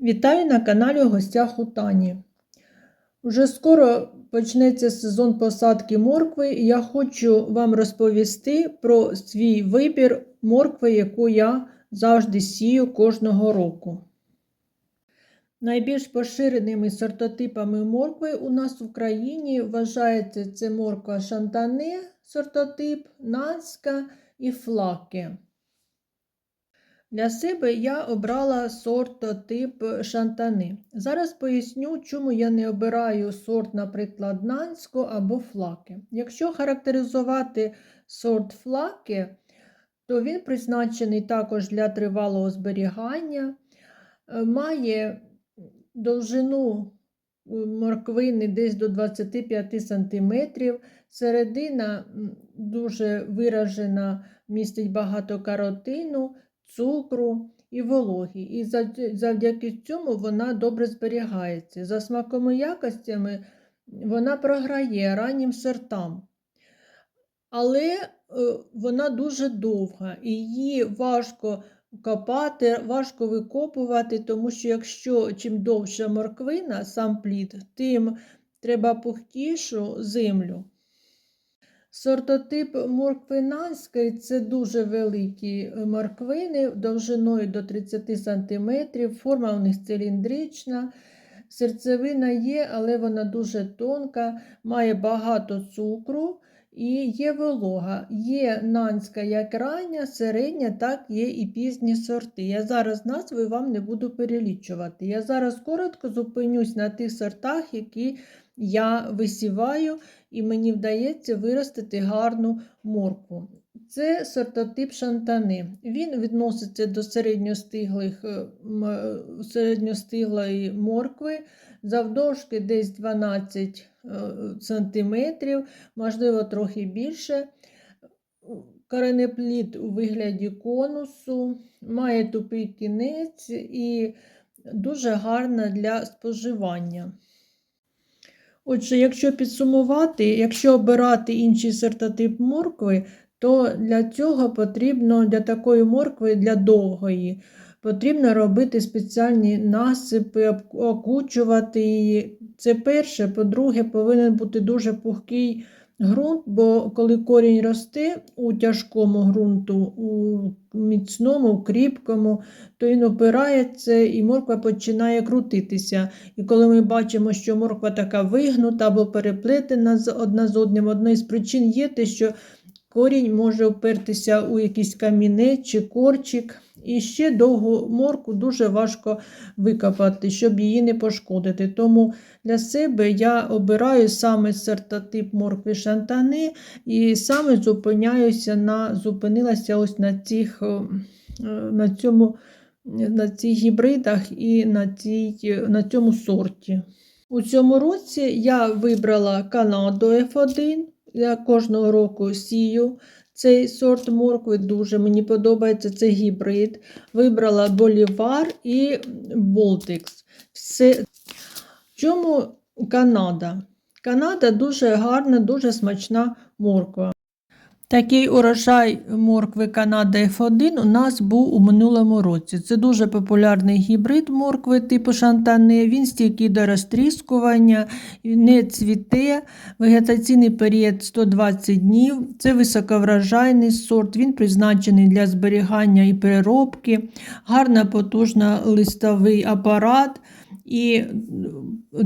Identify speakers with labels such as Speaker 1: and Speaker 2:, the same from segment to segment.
Speaker 1: Вітаю на каналі у гостях Тані. Уже скоро почнеться сезон посадки моркви, і я хочу вам розповісти про свій вибір моркви, яку я завжди сію кожного року. Найбільш поширеними сортотипами моркви у нас в Україні вважається це морква шантане, сортотип, нанська і флаки. Для себе я обрала сортотип шантани. Зараз поясню, чому я не обираю сорт, наприклад, нанську або флаки. Якщо характеризувати сорт флаки, то він призначений також для тривалого зберігання, е, має довжину е, морквини десь до 25 см, середина дуже виражена, містить багато каротину цукру і вологі. І завдяки цьому вона добре зберігається. За смаком і якостями вона програє раннім сортам. Але е, вона дуже довга і її важко копати, важко викопувати, тому що якщо чим довша морквина, сам плід, тим треба пухтішу землю. Сортотип моркви нанської це дуже великі е, морквини довжиною до 30 см, форма у них циліндрична, серцевина є, але вона дуже тонка, має багато цукру і є волога. Є нанська як рання, середня, так є і пізні сорти. Я зараз назви вам не буду перелічувати. Я зараз коротко зупинюсь на тих сортах, які я висіваю, і мені вдається виростити гарну моркву. Це сортотип шантани. Він відноситься до середньостиглих, е, середньостиглої моркви, завдовжки десь 12 е, см, можливо, трохи більше. Коренеплід у вигляді конусу, має тупий кінець і дуже гарна для споживання. Отже, якщо підсумувати, якщо обирати інший сортотип моркви, то для цього потрібно для такої моркви, для довгої, потрібно робити спеціальні насипи, окучувати її. Це перше, по-друге, повинен бути дуже пухкий ґрунт, бо коли корінь росте у тяжкому ґрунту, у міцному, кріпкому, то він опирається і морква починає крутитися. І коли ми бачимо, що морква така вигнута або переплетена одна з одним, одна з причин є те, що корінь може опертися у якийсь камінець чи корчик. І ще довгу морку дуже важко викопати, щоб її не пошкодити. Тому для себе я обираю саме сортотип моркви шантани і саме зупиняюся на, зупинилася ось на цих, е, на цьому, на цих гібридах і на, цій, на цьому сорті. У цьому році я вибрала Канаду F1. Я кожного року сію цей сорт моркви дуже мені подобається це гібрид. Вибрала Болівар і Болтикс. Все. Чому Канада? Канада дуже гарна, дуже смачна морква. Такий урожай моркви Канада F1 у нас був у минулому році. Це дуже популярний гібрид моркви типу шантане. Він стійкий до розтріскування, не цвіте, вегетаційний період 120 днів. Це високовражайний сорт, він призначений для зберігання і переробки, гарна потужна листовий апарат. І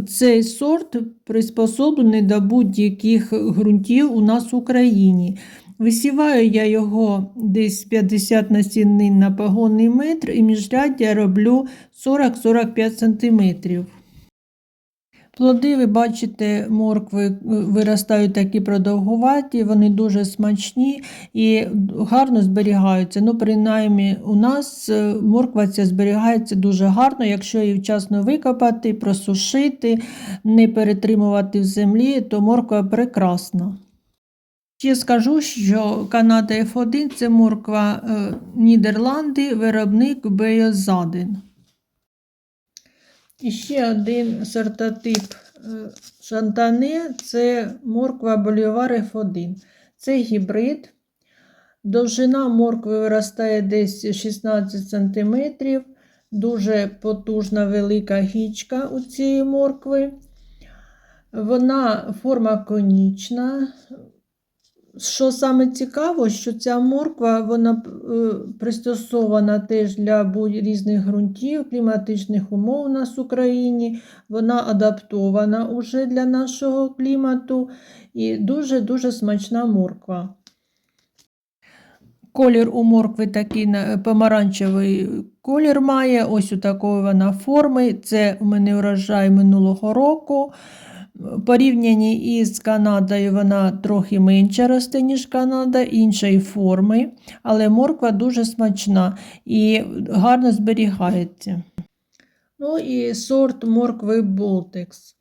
Speaker 1: цей сорт приспособлений до будь-яких ґрунтів у нас в Україні. Висіваю я його десь 50 насінин на погонний метр і міжряддя роблю 40-45 см. Плоди, ви бачите, моркви е, виростають такі продовгуваті, вони дуже смачні і гарно зберігаються. Ну, принаймні, у нас е, морква ця зберігається дуже гарно, якщо її вчасно викопати, просушити, не перетримувати в землі, то морква прекрасна. Ще скажу, що Канада F1 це морква е, Нідерланди, виробник Бейозаден. І ще один сортотип е, шантане це морква Болівар F1. Це гібрид. Довжина моркви виростає десь 16 см. дуже потужна велика гічка у цієї моркви. Вона форма конічна. Що саме цікаво, що ця морква вона е, пристосована теж для різних ґрунтів, кліматичних умов у нас в Україні. Вона адаптована уже для нашого клімату і дуже-дуже смачна морква. Колір у моркви такий помаранчевий колір має. Ось у такої вона форми. Це у мене урожай минулого року. Порівнянні із Канадою вона трохи менше росте, ніж Канада, іншої форми, але морква дуже смачна і гарно зберігається. Ну і сорт моркви Болтекс.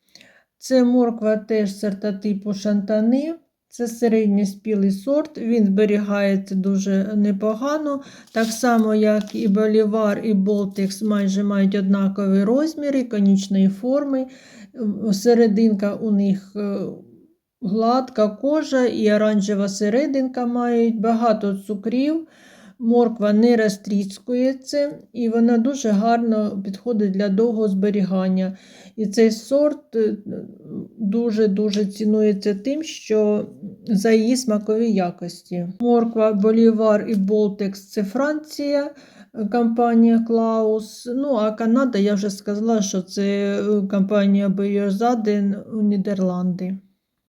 Speaker 1: Це морква теж сортотипу шантани. Це середньоспілий сорт, він зберігається дуже непогано. Так само, як і Болівар, і Болтекс майже мають однакові розміри, конічної форми. Серединка у них е, гладка кожа і оранжева серединка мають багато цукрів. Морква не розтріскується і вона дуже гарно підходить для довгого зберігання. І цей сорт дуже-дуже цінується тим, що за її смакові якості. Морква, Болівар і Болтекс це Франція, е, компанія Клаус. Ну, а Канада, я вже сказала, що це е, компанія Бейерзаден у Нідерланди.